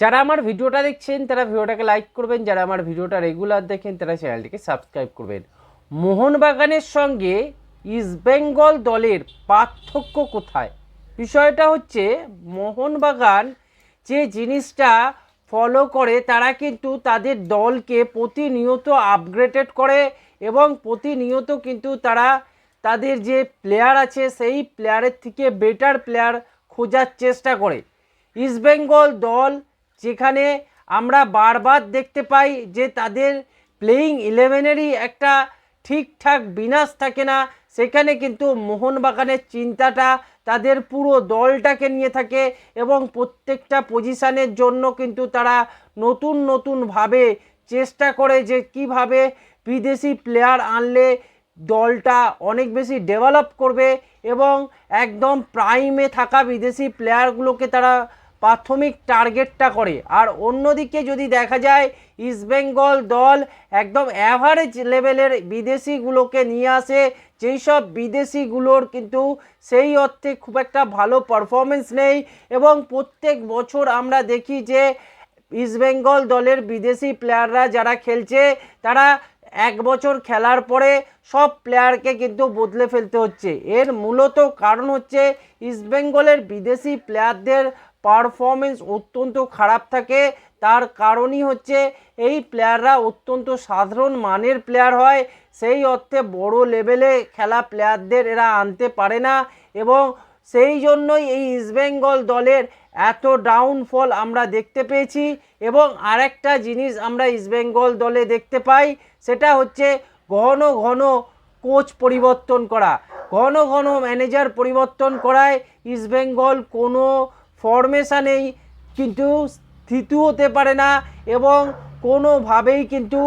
যারা আমার ভিডিওটা দেখছেন, তারা ভিডিওটাকে লাইক করবেন। যারা আমার ভিডিওটা রেগুলার দেখেন, তারা চ্যানেলটিকে সাবস্ক্রাইব করবেন। মোহনবাগানের সঙ্গে ইস্টবেঙ্গল দলের পার্থক্য কোথায়? বিষয়টা হচ্ছে, মোহনবাগান যে জিনিসটা ফলো করে, তারা কিন্তু তাদের দলকে প্রতিনিয়ত আপগ্রেডেড করে এবং প্রতিনিয়ত কিন্তু তারা তাদের যে প্লেয়ার আছে, সেই প্লেয়ারের থেকে বেটার প্লেয়ার খোঁজার চেষ্টা করে। ইস্টবেঙ্গল দল যেখানে আমরা বারবার দেখতে পাই যে তাদের প্লেয়িং ইলেভেনেরই একটা ঠিকঠাক বিনাশ থাকে না। সেখানে কিন্তু মোহনবাগানের চিন্তাটা, তাদের পুরো দলটাকে নিয়ে থাকে এবং প্রত্যেকটা পজিশানের জন্য কিন্তু তারা নতুন নতুনভাবে চেষ্টা করে যে কীভাবে বিদেশি প্লেয়ার আনলে দলটা অনেক বেশি ডেভেলপ করবে এবং একদম প্রাইমে থাকা বিদেশি প্লেয়ারগুলোকে তারা প্রাথমিক টার্গেটটা করে। আর অন্যদিকে যদি দেখা যায় ইস্টবেঙ্গল দল একদম অ্যাভারেজ লেভেলের বিদেশিগুলোকে নিয়ে আসে। যেই সব বিদেশিগুলোর কিন্তু সেই অর্থে খুব একটা ভালো পারফরমেন্স নেই এবং প্রত্যেক বছর আমরা দেখি যে ইস্টবেঙ্গল দলের বিদেশি প্লেয়াররা যারা খেলছে, তারা এক বছর খেলার পরে সব প্লেয়ারকে কিন্তু বদলে ফেলতে হচ্ছে। এর মূলত কারণ হচ্ছে ইস্টবেঙ্গলের বিদেশি প্লেয়ারদের পারফরমেন্স অত্যন্ত খারাপ থাকে। তার কারণই হচ্ছে এই প্লেয়াররা অত্যন্ত সাধারণ মানের প্লেয়ার হয়। সেই অর্থে বড় লেভেলে খেলা প্লেয়ারদের এরা আনতে পারে না এবং সেই জন্যই এই ইস্টবেঙ্গল দলের এত ডাউনফল আমরা দেখতে পেয়েছি এবং আরেকটা জিনিস আমরা ইস্টবেঙ্গল দলে দেখতে পাই, সেটা হচ্ছে ঘন ঘন কোচ পরিবর্তন করা। ঘন ঘন ম্যানেজার পরিবর্তন করায় ইস্টবেঙ্গল কোনো ফরমেশানেই কিন্তু স্থিত হতে পারে না এবং কোনোভাবেই কিন্তু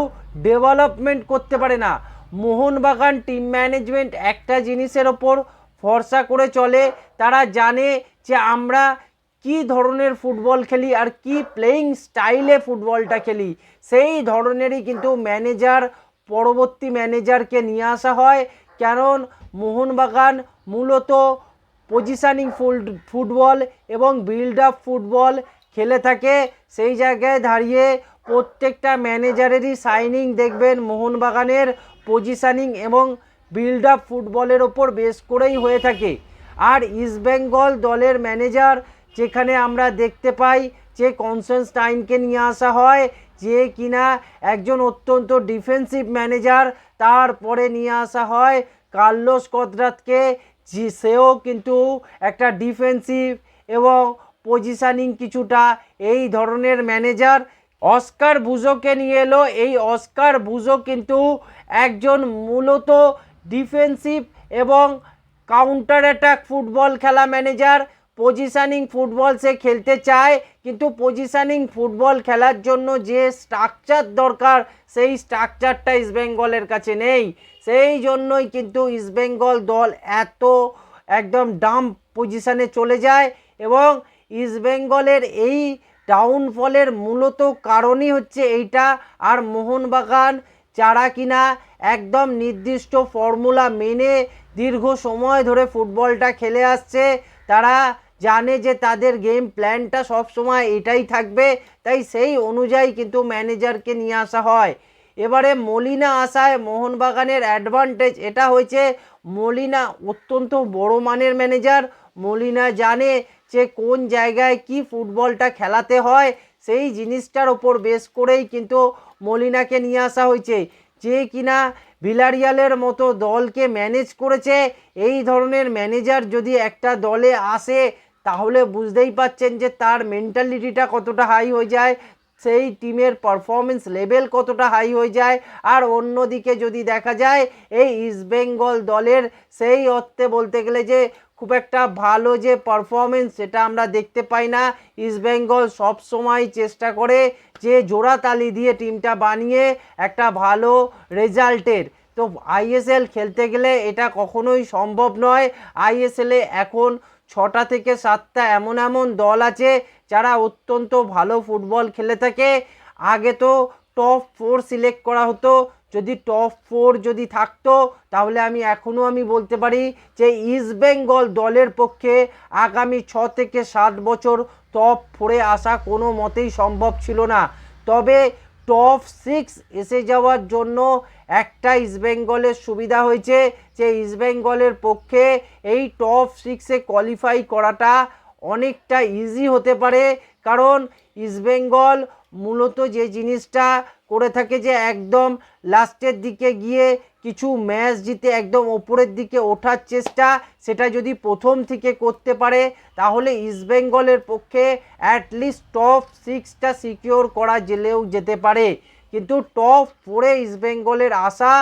ডেভেলপমেন্ট করতে পারে না। মোহনবাগান টিম ম্যানেজমেন্ট একটা জিনিসের ওপর ভরসা করে চলে। তারা জানে যে আমরা কি ধরনের ফুটবল খেলি আর কি প্লেয়িং স্টাইলে ফুটবলটা খেলি। সেই ধরনেরই কিন্তু ম্যানেজার পরবর্তী ম্যানেজারকে নিয়ে আসা হয়। কারণ মোহনবাগান মূলত পজিশানিং ফুটবল এবং বিল্ড আপ ফুটবল খেলে থাকে। সেই জায়গায় দাঁড়িয়ে প্রত্যেকটা ম্যানেজারেরই সাইনিং দেখবেন মোহনবাগানের পজিশানিং এবং বিল্ড আপ ফুটবলের ওপর বেশ করেই হয়ে থাকে। আর ইস্টবেঙ্গল দলের ম্যানেজার যেখানে আমরা দেখতে পাই যে কনসেন্স কনসেন্সটাইনকে নিয়ে আসা হয়, যে কিনা একজন অত্যন্ত ডিফেন্সিভ ম্যানেজার তারপরে নিয়ে আসা হয় কার্লোস কদরাতকে। সেও কিন্তু একটা ডিফেন্সিভ এবং পজিশানিং কিছুটা এই ধরনের ম্যানেজার অস্কার বুজোকে নিয়ে এলো। এই অস্কার বুজো কিন্তু একজন মূলত ডিফেন্সিভ এবং কাউন্টার অ্যাটাক ফুটবল খেলা ম্যানেজার পজিশানিং ফুটবল সে খেলতে চায়, কিন্তু পজিশানিং ফুটবল খেলার জন্য যে স্ট্রাকচার দরকার, সেই স্ট্রাকচারটা ইস্টবেঙ্গলের কাছে নেই। সেই জন্যই কিন্তু ইস্টবেঙ্গল দল এত একদম ডাম্প পজিশানে চলে যায় এবং ইস্টবেঙ্গলের এই ডাউনফলের মূলত কারণই হচ্ছে এইটা। আর মোহনবাগান যারা কিনা একদম নির্দিষ্ট ফর্মুলা মেনে দীর্ঘ সময় ধরে ফুটবলটা খেলে আসছে, তারা জানে যে তাদের গেম প্ল্যানটা সব সময় এটাই থাকবে, তাই সেই অনুযায়ী কিন্তু ম্যানেজারকে নিয়ে আসা হয়। এবারে মলিনা আসায় মোহনবাগানের অ্যাডভান্টেজ এটা হয়েছে, মলিনা অত্যন্ত বড় মানের ম্যানেজার মলিনা জানে যে কোন জায়গায় কি ফুটবলটা খেলাতে হয়, সেই জিনিসটার ওপর বেস করেই কিন্তু মলিনাকে নিয়ে আসা হয়েছে। যে কিনা ভিলারিয়ালের মতো দলকে ম্যানেজ করেছে, এই ধরনের ম্যানেজার যদি একটা দলে আসে তাহলে বুঝতেই পাচ্ছেন যে তার মেন্টালিটিটা কতটা হাই হয়ে যায়, সেই টিমের পারফরমেন্স লেভেল কতটা হাই হয়ে যায়। আর অন্যদিকে যদি দেখা যায়, এই ইস্টবেঙ্গল দলের সেই অর্থে বলতে গেলে যে খুব একটা ভালো যে পারফরমেন্স সেটা আমরা দেখতে পাই না। ইস্টবেঙ্গল সব সময় চেষ্টা করে যে জোড়া তালি দিয়ে টিমটা বানিয়ে একটা ভালো রেজাল্টের। তো আইএসএল খেলতে গেলে এটা কখনোই সম্ভব নয়। আইএসএলে এখন ছটা থেকে সাতটা এমন এমন দল আছে যারা অত্যন্ত ভালো ফুটবল খেলে থাকে। আগে তো টপ ফোর সিলেক্ট করা হতো। যদি টপ ফোর যদি থাকতো, তাহলে আমি এখনও আমি বলতে পারি যে ইস্টবেঙ্গল দলের পক্ষে আগামী ছ থেকে সাত বছর টপ ফোরে আসা কোনো মতেই সম্ভব ছিল না। তবে টপ সিক্স এসে যাওয়ার জন্য একটা ইস্টবেঙ্গলের সুবিধা হয়েছে যে ইস্টবেঙ্গলের পক্ষে এই টপ সিক্সে কোয়ালিফাই করাটা অনেকটা ইজি হতে পারে। কারণ ইস্টবেঙ্গল মূলত যে জিনিসটা করে থাকে যে একদম লাস্টের দিকে গিয়ে কিছু ম্যাচ জিতে একদম ওপরের দিকে ওঠার চেষ্টা, সেটা যদি প্রথম থেকে করতে পারে, তাহলে ইস্টবেঙ্গলের পক্ষে অ্যাটলিস্ট টপ সিক্সটা সিকিওর করা জেলেও যেতে পারে। কিন্তু টপ ফোরে ইস্টবেঙ্গলের আশা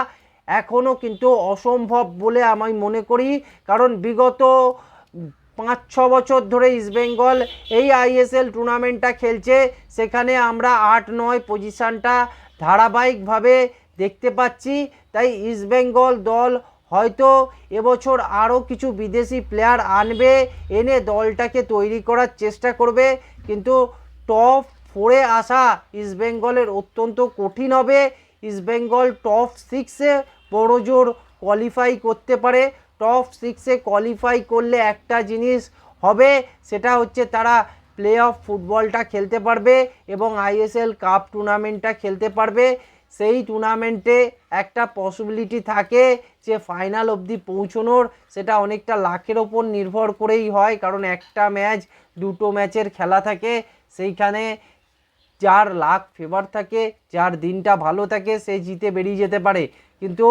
এখনও কিন্তু অসম্ভব বলে আমি মনে করি। কারণ বিগত পাঁচ ছ বছর ধরে ইস্টবেঙ্গল এই আইএসএল টুর্নামেন্টটা খেলছে। সেখানে আমরা আট নয় পজিশানটা ধারাবাহিকভাবে দেখতে পাচ্ছি। তাই ইস্টবেঙ্গল দল হয়তো এবছর আরও কিছু বিদেশি প্লেয়ার আনবে, এনে দলটাকে তৈরি করার চেষ্টা করবে। কিন্তু টপ ফোরে আসা ইস্টবেঙ্গলের অত্যন্ত কঠিন হবে। ইস্টবেঙ্গল টপ সিক্সে বড় জোর কোয়ালিফাই করতে পারে। টপ সিক্সে কোয়ালিফাই করলে একটা জিনিস হবে, সেটা হচ্ছে তারা প্লে অফ ফুটবলটা খেলতে পারবে এবং আইএসএল কাপ টুর্নামেন্টটা খেলতে পারবে। সেই টুর্নামেন্টে একটা পসিবিলিটি থাকে যে ফাইনাল অবধি পৌঁছনোর, সেটা অনেকটা লাখের ওপর নির্ভর করেই হয়, কারণ একটা ম্যাচ দুটো ম্যাচের খেলা থাকে, সেইখানে যার লাখ ফেভার থাকে, যার দিনটা ভালো থাকে, সে জিতে বেরিয়ে যেতে পারে। কিন্তু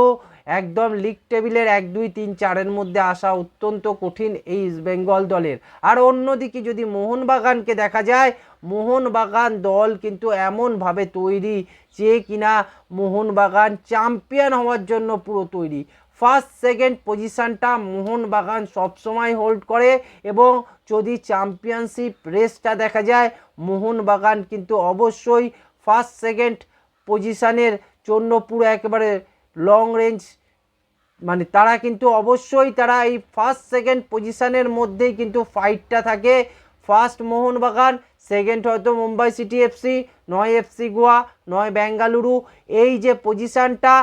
একদম লিগ টেবিলের এক, দুই, তিন, চারের মধ্যে আসা অত্যন্ত কঠিন এই ইস্টবেঙ্গল দলের। আর অন্যদিকে যদি মোহনবাগানকে দেখা যায়, মোহনবাগান দল কিন্তু এমনভাবে তৈরি যে কিনা মোহনবাগান চ্যাম্পিয়ন হওয়ার জন্য পুরো তৈরি। ফার্স্ট সেকেন্ড পজিশানটা মোহনবাগান সবসময় হোল্ড করে এবং যদি চ্যাম্পিয়নশিপ রেসটা দেখা যায়, মোহনবাগান কিন্তু অবশ্যই ফার্স্ট সেকেন্ড পজিশানের জন্য পুরো একেবারে লং রেঞ্জ মানে তারা কিন্তু অবশ্যই তারা এই ফার্স্ট সেকেন্ড পজিশানের মধ্যেই কিন্তু ফাইটটা থাকে। ফার্স্ট মোহনবাগান সেকেন্ড হয়তো মুম্বাই সিটি এফসি নয় এফসি গোয়া, নয় বেঙ্গালুরু। এই যে পজিশানটা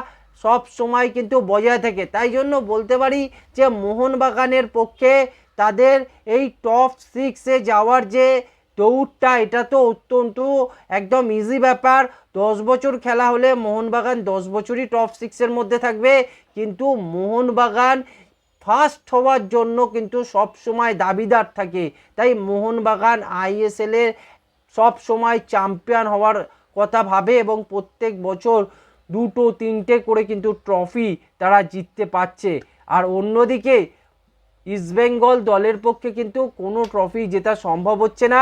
সব সময় কিন্তু বজায় থাকে। তাই জন্য বলতে পারি যে মোহনবাগানের পক্ষে তাদের এই টপ সিক্সে যাওয়ার যে দৌড়টা, এটা তো অত্যন্ত একদম ইজি ব্যাপার। দশ বছর খেলা হলে মোহনবাগান দশ বছরই টপ সিক্সের মধ্যে থাকবে। কিন্তু মোহনবাগান ফার্স্ট হওয়ার জন্য কিন্তু সব সময় দাবিদার থাকে। তাই মোহনবাগান আইএসএলের সব সময় চ্যাম্পিয়ন হওয়ার কথা ভাবে এবং প্রত্যেক বছর দুটো, তিনটে করে কিন্তু ট্রফি তারা জিততে পারছে। আর অন্যদিকে ইস্টবেঙ্গল দলের পক্ষে কিন্তু কোনো ট্রফি জেতা সম্ভব হচ্ছে না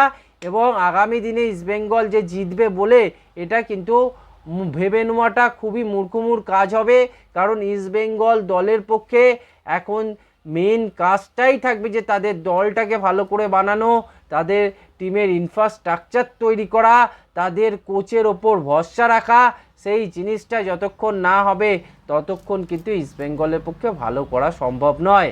এবং আগামী দিনে ইস্টবেঙ্গল যে জিতবে বলে এটা কিন্তু ভেবে নেওয়াটা খুবই মূর্খমূর কাজ হবে। কারণ ইস্টবেঙ্গল দলের পক্ষে এখন মেন কাজটাই থাকবে যে তাদের দলটাকে ভালো করে বানানো, তাদের টিমের ইনফ্রাস্ট্রাকচার তৈরি করা, তাদের কোচের ওপর ভরসা রাখা, সেই জিনিসটা যতক্ষণ না হবে ততক্ষণ কিন্তু ইস্টবেঙ্গলের পক্ষে ভালো করা সম্ভব নয়।